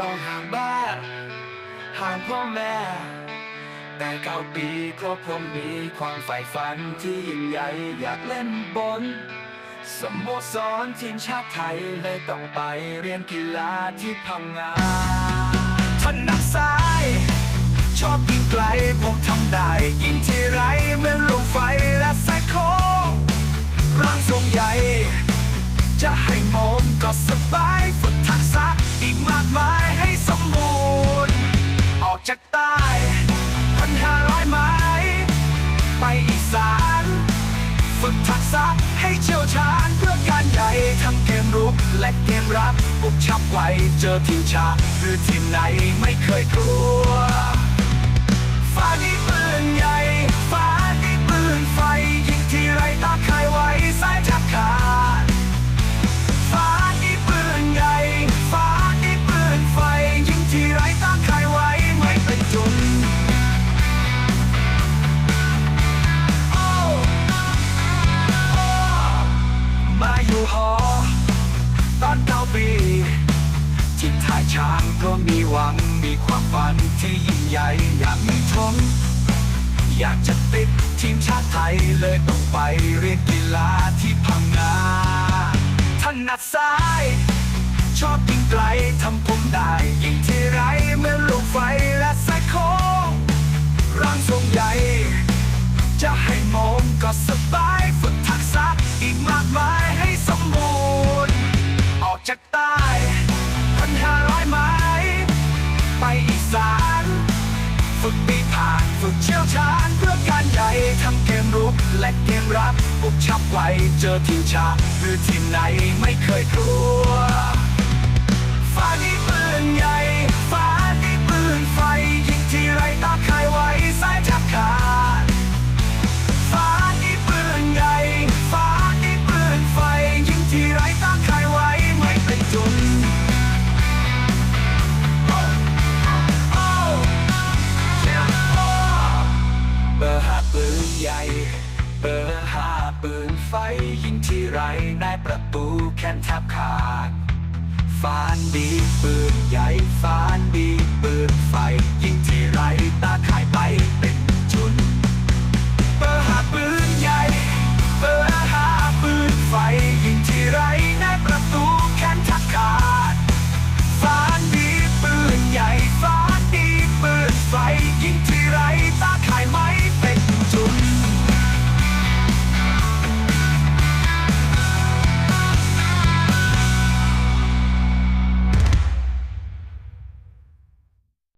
ต้องห่างบ้านห่างพ่อแม่ แต่เก้าปีเพราะผมมีความใฝ่ฝันที่ยิ่งใหญ่อยากเล่นบน สโมสรทีมชาติไทยเลยต้องไปเรียนกีฬาที่พังงาถนัดซ้าย ชอบยิงไกลผมทำได้ ยิงที่ไรเหมือนลูกไฟและแซโคงร่างทรงใหญ่ จะให้มองก็สบายฝึกทักษะอีกมา จากใต้พันห้าร้อยไม้ไปอีสานฝึกทักษะให้เชี่ยวชาญเพื่อการใหญ่ทั้งเกมรุกและเกมรับบุกชับไวเจอทีมชาติหรือทีมไหนไม่เคยกลัว ช้างก็มีหวังมีความฝันที่ยิ่งใหญ่อยากมีทงอยากจะติดทีมชาติไทยเลยต้องไปเรียนกีฬาที่พังงาถนัดซ้าย ชอบยิงไกลทำผมได้ยิงที่ไรเมือลูกไฟ ผ่านฝึกเชี่ยวชาญเพื่อการใหญ่ทั้งเกมรุกและเกมรับบุกชับไวเจอทีมชาติหรือทีมไหนไม่เคยกลัว ใหญ่ เบอร์ห้าปืนไฟยิงที่ไรได้ประตูแค่นแทบขาดฟานดีปืนใหญ่ฟานดีปืนไฟ